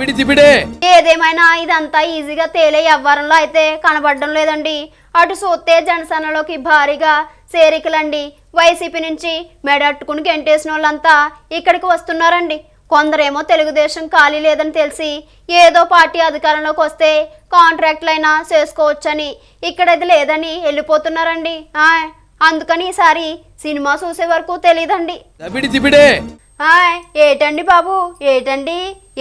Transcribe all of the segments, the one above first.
దబిడి దిబిడే ఏదేమైనా ఇదంతా ఈజీగా తేలే వ్యవహారంలో అయితే కనబడడం లేదండి. అటు చూస్తే జనసేనలోకి భారీగా చేరికలండి. వైసీపీ నుంచి మెడట్టుకుని గెంటేసిన వాళ్ళంతా ఇక్కడికి వస్తున్నారండి. కొందరేమో తెలుగుదేశం ఖాళీ లేదని తెలిసి ఏదో పార్టీ అధికారంలోకి వస్తే కాంట్రాక్ట్లైనా చేసుకోవచ్చని ఇక్కడది లేదని వెళ్ళిపోతున్నారండి. అందుకని ఈసారి సినిమా చూసే వరకు తెలియదండి ఏటండి బాబు? ఏటండి?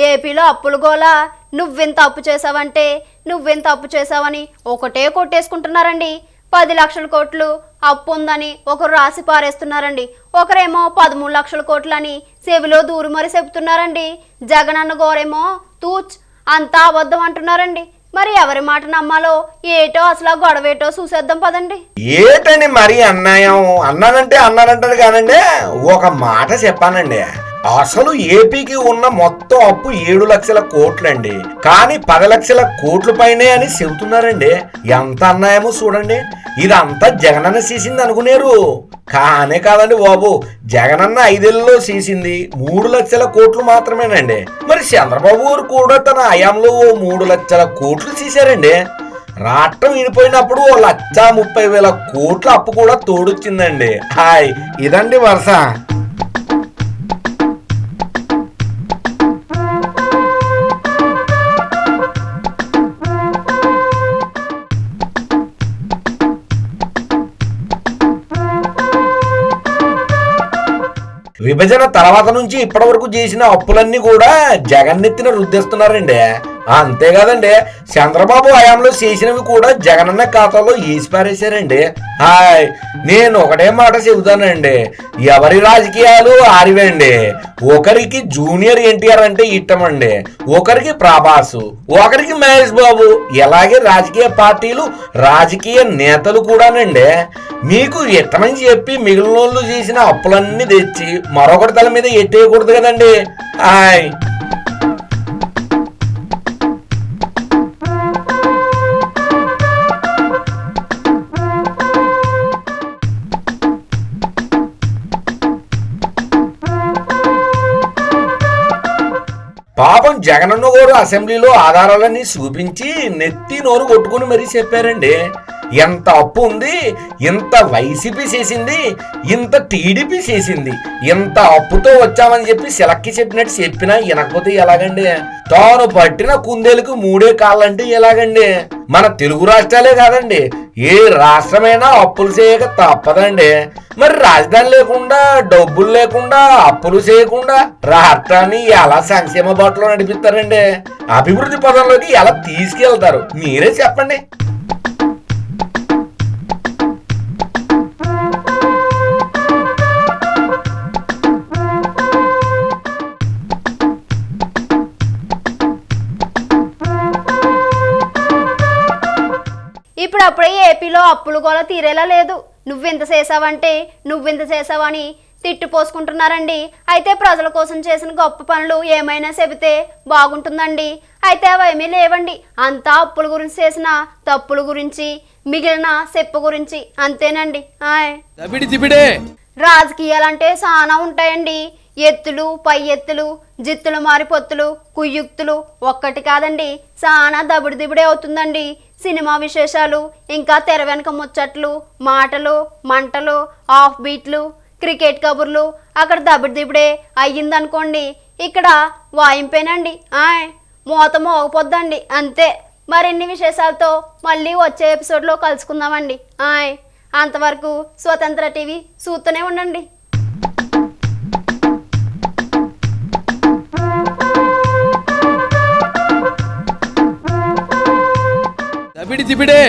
ఏపీలో అప్పులు గోలా. నువ్వెంత అప్పు చేసావంటే నువ్వెంత అప్పు చేసావని ఒకటే కొట్టేసుకుంటున్నారండి. పది లక్షల కోట్లు అప్పు ఉందని ఒకరు రాసి పారేస్తున్నారండి. ఒకరేమో పదమూడు లక్షల కోట్లని చెవిలో దూరు మరి చెబుతున్నారండి జగనన్న గోరేమో తూచ్ అంతా అబద్ధం అంటున్నారండి. మరి ఎవరి మాట నమ్మాలో? ఏటో అసలు ఆ గొడవేటో చూసేద్దాం పదండి. ఏటండి మరి అన్యాయం అన్నానంటే అన్నానంటారు కానండి. ఒక మాట చెప్పానండి. అసలు ఏపీకి ఉన్న మొత్తం అప్పు ఏడు లక్షల కోట్లండి. కానీ పది లక్షల కోట్ల పైనే అని చెబుతున్నారండి. ఎంత అన్యాయమో చూడండి. ఇదంతా జగనన్న చేసింది అనుకునేరు. కానే కాదండి బాబు. జగనన్న ఐదేళ్ళలో చేసింది మూడు లక్షల కోట్లు మాత్రమేనండి. మరి చంద్రబాబు గారు కూడా తన హయాంలో ఓ మూడు లక్షల కోట్లు చేశారండి. రాష్ట్రం విడిపోయినప్పుడు ఓ లక్ష ముప్పై వేల కోట్ల అప్పు కూడా తోడొచ్చిందండి. హాయ్ ఇదండి వరుస. విభజన తర్వాత నుంచి ఇప్పటి వరకు చేసిన అప్పులన్నీ కూడా జగన్నెత్తిన రుద్దేస్తున్నారండి. అంతేకాదండి చంద్రబాబు హయాంలో చేసినవి కూడా జగనన్న ఖాతాలో వేసి పారేశారండి హాయ్ నేను ఒకటే మాట చెబుతానండి ఎవరి రాజకీయాలు ఆరివండి ఒకరికి జూనియర్ ఎన్టీఆర్ అంటే ఇష్టమండి ఒకరికి ప్రభాసు ఒకరికి మహేష్ బాబు. ఇలాగే రాజకీయ పార్టీలు రాజకీయ నేతలు కూడానండి. మీకు ఇష్టమని చెప్పి మిగిలిన వాళ్ళు చేసిన అప్పులన్నీ తెచ్చి మరొకటి తల మీద ఎట్టేయకూడదు కదండి. హాయ్ జగనన్న గారు అసెంబ్లీలో ఆధారాలన్నీ చూపించి నెత్తి నోరు కొట్టుకుని మరీ చెప్పారండి. ఎంత అప్పు ఉంది ఇంత వైసీపీ చేసింది ఇంత టీడీపీ చేసింది ఇంత అప్పుతో వచ్చామని చెప్పి సెలక్కి చెప్పినట్టు చెప్పినా వినకపోతే ఎలాగండి? తాను పట్టిన కుందేలకు మూడే కాళ్ళంటే ఎలాగండి? మన తెలుగు రాష్ట్రాలే కాదండి. ఏ రాష్ట్రమైనా అప్పులు చేయక తప్పదండి. మరి రాజధాని లేకుండా డబ్బులు లేకుండా అప్పులు చేయకుండా రాష్ట్రాన్ని ఎలా సంక్షేమ బాటలో నడిపిస్తారండి? అభివృద్ధి పదంలోకి ఎలా తీసుకెళ్తారు? మీరే చెప్పండి. ఇప్పుడు అప్పుడే ఏపీలో అప్పులు గోల తీరేలా లేదు. నువ్వెంత చేసావంటే నువ్వెంత చేసావని తిట్టిపోసుకుంటున్నారండి అయితే ప్రజల కోసం చేసిన గొప్ప పనులు ఏమైనా చెబితే బాగుంటుందండి. అయితే అవేమీ లేవండి. అంతా అప్పుల గురించి చేసిన తప్పుల గురించి మిగిలిన చెప్ప గురించి అంతేనండి. దిబిడే రాజకీయాలంటే చాలా ఉంటాయండి. ఎత్తులు పై ఎత్తులు జిత్తులు మారి పొత్తులు కుయుక్తులు ఒక్కటి కాదండి. చాలా దబుడు దిబుడే అవుతుందండి. సినిమా విశేషాలు ఇంకా తెర వెనక ముచ్చట్లు మాటలు మంటలు ఆఫ్ బీట్లు క్రికెట్ కబుర్లు అక్కడ దబుడు దిబిడే అయ్యిందనుకోండి ఇక్కడ వాయింపేనండి ఆయ్ మూత మోగపోద్దండి అంతే. మరిన్ని విశేషాలతో మళ్ళీ వచ్చే ఎపిసోడ్లో కలుసుకుందామండి ఆయ్. అంతవరకు స్వతంత్ర టీవీ చూస్తూనే ఉండండి. വിടേ